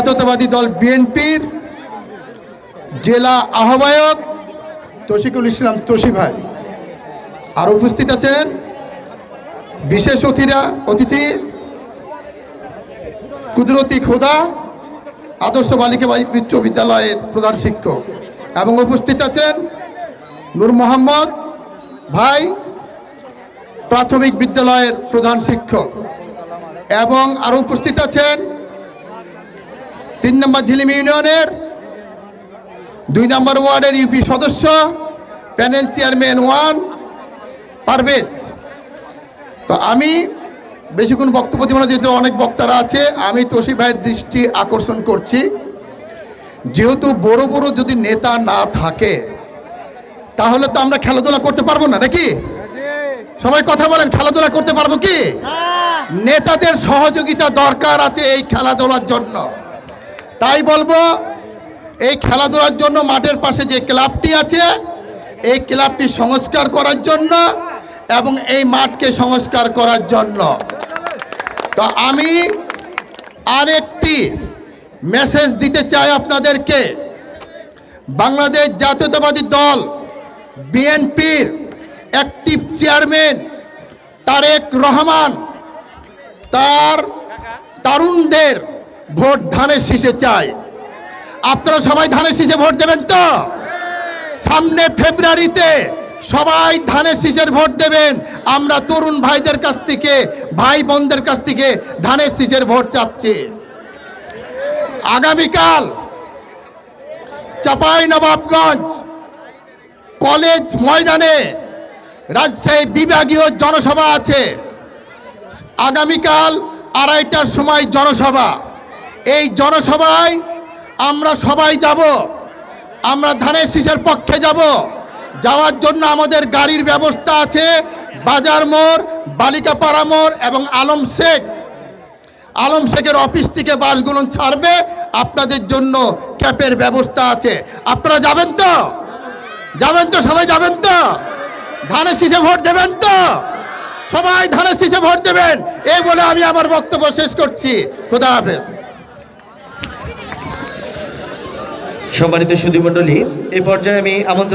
জাতীয়তাবাদী দল বিএনপির জেলা আহ্বায়ক তশিকুল ইসলাম তোষি ভাই। আর উপস্থিত আছেন বিশেষ অতিরা, অতিথি কুদরতি খোদা, আদর্শ বালিকা উচ্চ বিদ্যালয়ের প্রধান শিক্ষক। এবং উপস্থিত আছেন নূর মোহাম্মদ ভাই, প্রাথমিক বিদ্যালয়ের প্রধান শিক্ষক। এবং আরও উপস্থিত আছেন তিন নম্বর ঝিলিম ইউনিয়নের দুই নম্বর ওয়ার্ডের ইউপি সদস্য প্যানেল চেয়ারম্যান ওয়ান পারভেজ। তো আমি বেশিক্ষণ বক্তব্য দিব না যেহেতু অনেক বক্তারা আছে আমি তোষী ভাইয়ের দৃষ্টি আকর্ষণ করছি। যেহেতু বড় বড় যদি নেতা না থাকে তাহলে তো আমরা খেলাধুলা করতে পারব না নাকি? সবাই কথা বলেন খেলাধুলা করতে পারব কি? নেতাদের সহযোগিতা দরকার আছে এই খেলাধুলার জন্য। তাই বলব, এই খেলাধুলার জন্য মাঠের পাশে যে ক্লাবটি আছে, এই ক্লাবটি সংস্কার করার জন্য এবং এই মাঠকে সংস্কার করার জন্য। তো আমি আরেকটি মেসেজ দিতে চাই আপনাদেরকে। বাংলাদেশ জাতীয়তাবাদী দল, বিএনপির অ্যাক্টিভ চেয়ারম্যান তারেক রহমান, তার তরুণদের ভোট ধানের শীষে চাই। আপনারা সবাই ধানের শীষে ভোট দেবেন তো? সামনে ফেব্রুয়ারিতে সবাই ধানের শীষের ভোট দেবেন। আমরা তরুণ ভাইদের কাছ থেকে, ভাই বোনদের কাছ থেকে ধানের শীষের ভোট চাচ্ছি। আগামীকাল চাপাই নবাবগঞ্জ কলেজ ময়দানে রাজশাহী বিভাগীয় জনসভা আছে। আগামীকাল আড়াইটার সময় জনসভা। এই জনসভায় আমরা সবাই যাব। আমরা ধানের শীষের পক্ষে যাব। যাওয়ার জন্য আমাদের গাড়ির ব্যবস্থা আছে। বাজার মোড়, বালিকাপাড়া মোড় এবং আলম শেখ। আলম শেখের অফিস থেকে বাসগুলো ছাড়বে। আপনাদের জন্য ক্যাপের ব্যবস্থা আছে। আপনারা যাবেন তো? যাবেন তো? সবাই যাবেন তো? ধানের শীষে ভোট দেবেন তো? সবাই ধানের শীষে ভোট দেবেন। এই বলে আমি আমার বক্তব্য শেষ করছি। খুদা হাফেজ। সম্মানিত সুধীমণ্ডলী এই পর্যায়ে আমি আমন্ত্রণ